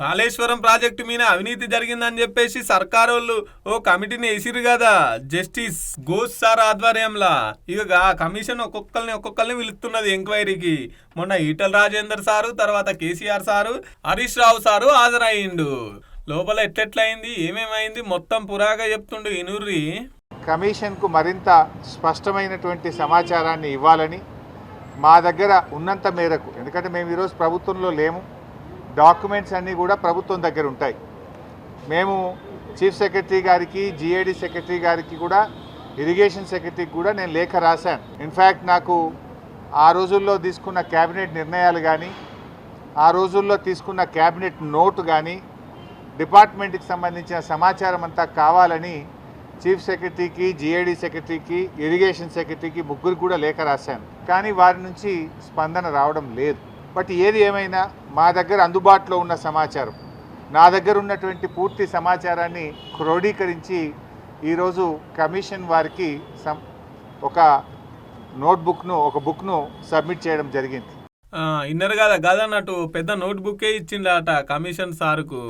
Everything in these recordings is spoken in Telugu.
కాళేశ్వరం ప్రాజెక్టు మీద అవినీతి జరిగిందని చెప్పేసి సర్కారు వాళ్ళు ఓ కమిటీని వేసిరు కదా జస్టిస్ ఘోష్ సార్ ఆధ్వర్యంలో. ఇక ఆ కమిషన్ ఒక్కొక్కరిని ఒక్కొక్కరిని పిలుస్తున్నది ఎంక్వైరీకి. మొన్న ఈటల రాజేందర్ సారు తర్వాత KCR sir Harish Rao sir హాజరయ్యిండు. లోపల ఎట్లెట్లయింది ఏమేమైంది మొత్తం పురాగా చెప్తుండు ఇనూర్రి. కమిషన్కు మరింత స్పష్టమైనటువంటి సమాచారాన్ని ఇవ్వాలని మా దగ్గర ఉన్నంత మేరకు ఎందుకంటే మేము ఈరోజు ప్రభుత్వంలో లేము డాక్యుమెంట్స్ అన్నీ కూడా ప్రభుత్వం దగ్గర ఉంటాయి. మేము చీఫ్ సెక్రటరీ గారికి జిఏడి సెక్రటరీ గారికి కూడా ఇరిగేషన్ సెక్రటరీకి కూడా నేను లేఖ రాశాను. ఇన్ఫ్యాక్ట్ నాకు ఆ రోజుల్లో తీసుకున్న క్యాబినెట్ నిర్ణయాలు కానీ ఆ రోజుల్లో తీసుకున్న క్యాబినెట్ నోటు కానీ డిపార్ట్మెంట్కి సంబంధించిన సమాచారం అంతా కావాలని చీఫ్ సెక్రటరీకి జిఏడి సెక్రటరీకి ఇరిగేషన్ సెక్రటరీకి ముగ్గురు కూడా లేఖ రాశాను. కానీ వారి నుంచి స్పందన రావడం లేదు. బట్ ఏది ఏమైనా మా దగ్గర అందుబాటులో ఉన్న సమాచారం. నా దగ్గర ఉన్నటువంటి పూర్తి సమాచారాన్ని క్రోడీకరించి ఈరోజు కమిషన్ వారికి ఒక నోట్బుక్ను ఒక బుక్ను సబ్మిట్ చేయడం జరిగింది. ఇన్నర్ కదా కాదన్నట్టు పెద్ద నోట్బుక్కే ఇచ్చిండట కమిషన్ సార్కు.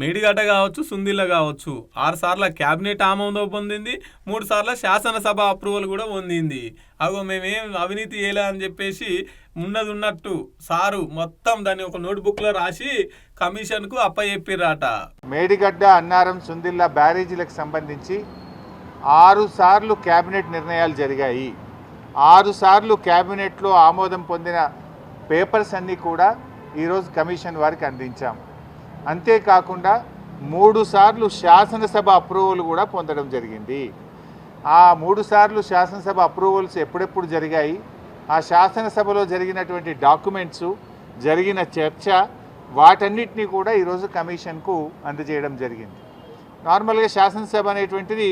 మేడిగడ్డ కావచ్చు సుందిల్ల కావచ్చు ఆరు సార్ల క్యాబినెట్ ఆమోదం పొందింది మూడు సార్ల శాసనసభ అప్రూవల్ కూడా పొందింది. అగో మేమేం అవినీతి చేయలే అని చెప్పేసి ఉన్నది ఉన్నట్టు సారు మొత్తం దాన్ని ఒక నోట్బుక్లో రాసి కమిషన్కు అప్పచెప్పిరాట మేడిగడ్డ అన్నారం సుందిల్లా బ్యారేజీలకు సంబంధించి ఆరు సార్లు క్యాబినెట్ నిర్ణయాలు జరిగాయి. ఆరు సార్లు క్యాబినెట్లో ఆమోదం పొందిన పేపర్స్ అన్నీ కూడా ఈరోజు కమిషన్ వారికి అందించాం. అంతేకాకుండా మూడు సార్లు శాసనసభ అప్రూవల్ కూడా పొందడం జరిగింది. ఆ మూడు సార్లు శాసనసభ అప్రూవల్స్ ఎప్పుడెప్పుడు జరిగాయి? ఆ శాసనసభలో జరిగినటువంటి డాక్యుమెంట్స్ జరిగిన చర్చ వాటన్నిటినీ కూడా ఈరోజు కమిషన్కు అందజేయడం జరిగింది. నార్మల్గా శాసనసభ అనేటువంటిది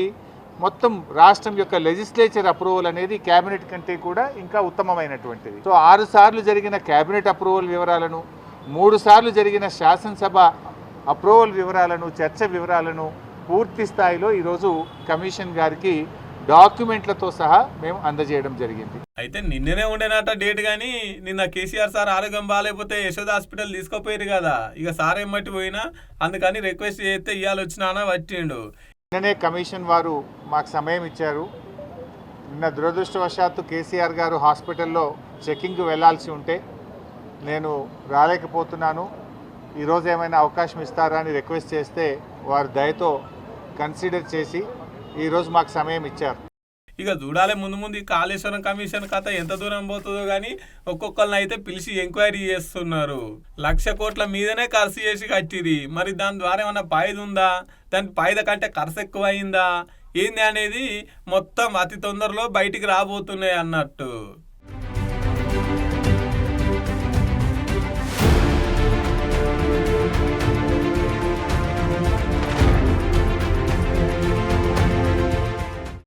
మొత్తం రాష్ట్రం యొక్క లెజిస్లేచర్ అప్రూవల్ అనేది క్యాబినెట్ కంటే కూడా ఇంకా ఉత్తమమైనటువంటిది. సో ఆరు సార్లు జరిగిన క్యాబినెట్ అప్రూవల్ వివరాలను మూడు సార్లు జరిగిన శాసనసభ అప్రూవల్ వివరాలను చర్చ వివరాలను పూర్తి స్థాయిలో ఈరోజు కమిషన్ గారికి డాక్యుమెంట్లతో సహా మేము అందజేయడం జరిగింది. అయితే నిన్ననే ఉండేనట డేట్ కానీ నిన్న కేసీఆర్ సార్ ఆరోగ్యం బాగాలేకపోతే యశోద హాస్పిటల్ తీసుకుపోయారు కదా. ఇక సార్ ఏమట్టి పోయినా అందుకని రిక్వెస్ట్ చేస్తే ఇవాళ వచ్చినానా వచ్చిండు నిన్ననే కమిషన్ వారు మాకు సమయం ఇచ్చారు. నిన్న దురదృష్టవశాత్తు కేసీఆర్ గారు హాస్పిటల్లో చెకింగ్కి వెళ్ళాల్సి ఉంటే నేను రాలేకపోతున్నాను. ఈరోజు ఏమైనా అవకాశం ఇస్తారా అని రిక్వెస్ట్ చేస్తే వారు దయతో కన్సిడర్ చేసి ఈరోజు మాకు సమయం ఇచ్చారు. ఇక చూడాలి ముందు ముందు ఈ కాళేశ్వరం కమిషన్ కథ ఎంత దూరం పోతుందో కానీ ఒక్కొక్కరిని అయితే పిలిచి ఎంక్వైరీ చేస్తున్నారు. లక్ష కోట్ల మీదనే ఖర్చు చేసి కట్టిది మరి దాని ద్వారా ఏమన్నా పాయిద ఉందా? దాని పాయిద కంటే ఖర్చు ఎక్కువ అయిందా ఏంది అనేది మొత్తం అతి తొందరలో బయటికి రాబోతున్నాయి అన్నట్టు.